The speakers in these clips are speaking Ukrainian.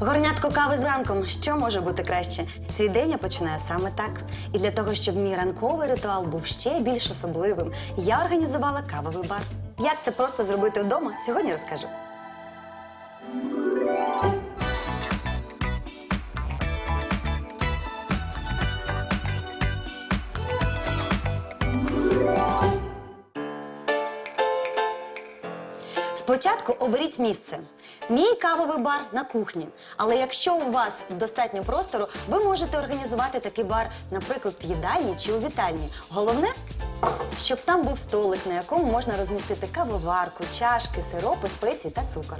Горнятко кави з ранком. Що може бути краще? Свій день я починаю саме так. І для того, щоб мій ранковий ритуал був ще більш особливим, я організувала кавовий бар. Як це просто зробити вдома, сьогодні розкажу. Спочатку оберіть місце. Мій кавовий бар на кухні. Але якщо у вас достатньо простору, ви можете організувати такий бар, наприклад, в їдальні чи у вітальні. Головне, щоб там був столик, на якому можна розмістити кавоварку, чашки, сиропи, спеції та цукор.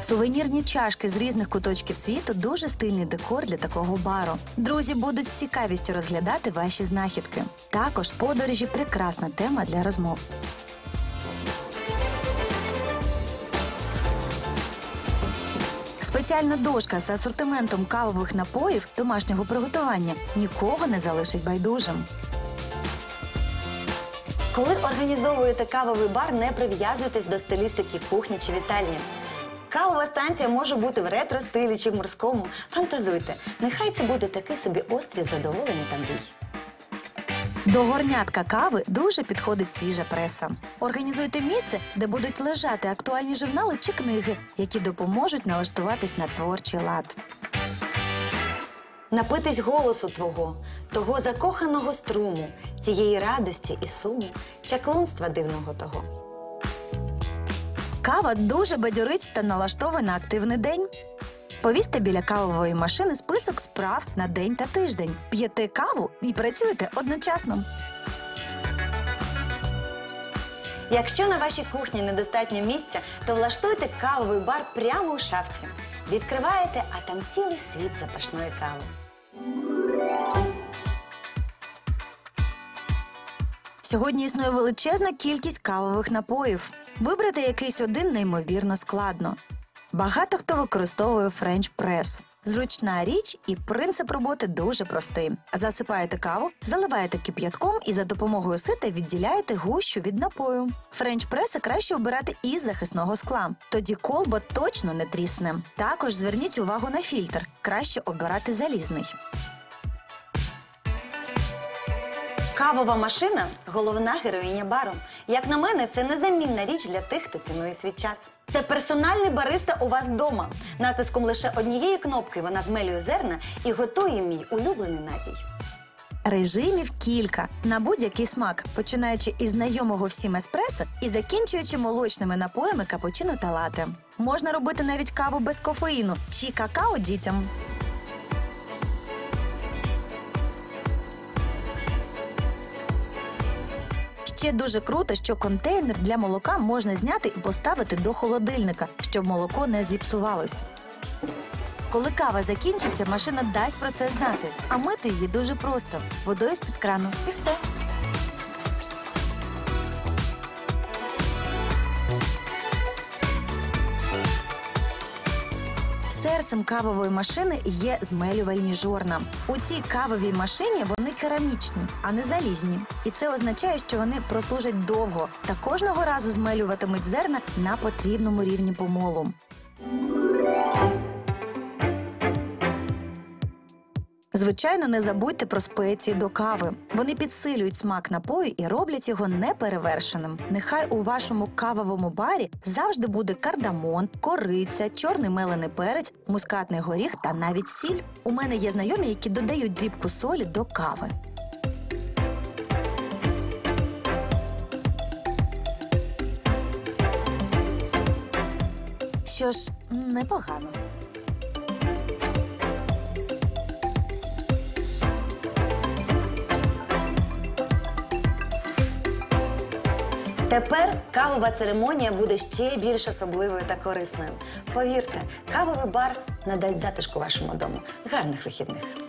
Сувенірні чашки з різних куточків світу дуже стильний декор для такого бару. Друзі будуть з цікавістю розглядати ваші знахідки. Також подорожі прекрасна тема для розмов. Спеціальна дошка з асортиментом кавових напоїв домашнього приготування нікого не залишить байдужим. Коли організовуєте кавовий бар, не прив'язуйтесь до стилістики кухні чи вітальні. Кавова станція може бути в ретро-стилі чи в морському. Фантазуйте. Нехай це буде такий собі острів задоволення та мрій. До горнятка кави дуже підходить свіжа преса. Організуйте місце, де будуть лежати актуальні журнали чи книги, які допоможуть налаштуватись на творчий лад. Напитись голосу твого, того закоханого струму, цієї радості і суму, чаклунства дивного того. Кава дуже бадьорить та налаштовує на активний день. Повісьте біля кавової машини список справ на день та тиждень. П'єте каву і працюєте одночасно. Якщо на вашій кухні недостатньо місця, то влаштуйте кавовий бар прямо у шафці. Відкриваєте, а там цілий світ запашної кави. Сьогодні існує величезна кількість кавових напоїв. Вибрати якийсь один неймовірно складно. Багато хто використовує френч прес. Зручна річ і принцип роботи дуже простий. Засипаєте каву, заливаєте кип'ятком і за допомогою сита відділяєте гущу від напою. Френч преси краще обирати із захисного скла. Тоді колба точно не трісне. Також зверніть увагу на фільтр. Краще обирати залізний. Кавова машина головна героїня бару. Як на мене, це незамінна річ для тих, хто цінує свій час. Це персональний бариста у вас вдома. Натиском лише однієї кнопки вона змелює зерна і готує мій улюблений напій. Режимів кілька на будь-який смак, починаючи із знайомого всім еспресо і закінчуючи молочними напоями капучино та лате. Можна робити навіть каву без кофеїну чи какао дітям. Ще дуже круто, що контейнер для молока можна зняти і поставити до холодильника, щоб молоко не зіпсувалось. Коли кава закінчиться, машина дасть про це знати. А мити її дуже просто водою з-під крану. І все. Серцем кавової машини є змелювальні жорна. У цій кавовій машині вони керамічні, а не залізні. І це означає, що вони прослужать довго та кожного разу змелюватимуть зерна на потрібному рівні помолу. Звичайно, не забудьте про спеції до кави. Вони підсилюють смак напою і роблять його неперевершеним. Нехай у вашому кавовому барі завжди буде кардамон, кориця, чорний мелений перець, мускатний горіх та навіть сіль. У мене є знайомі, які додають дрібку солі до кави. Що ж, непогано. Тепер кавова церемонія буде ще більш особливою та корисною. Повірте, кавовий бар надасть затишку вашому дому. Гарних вихідних!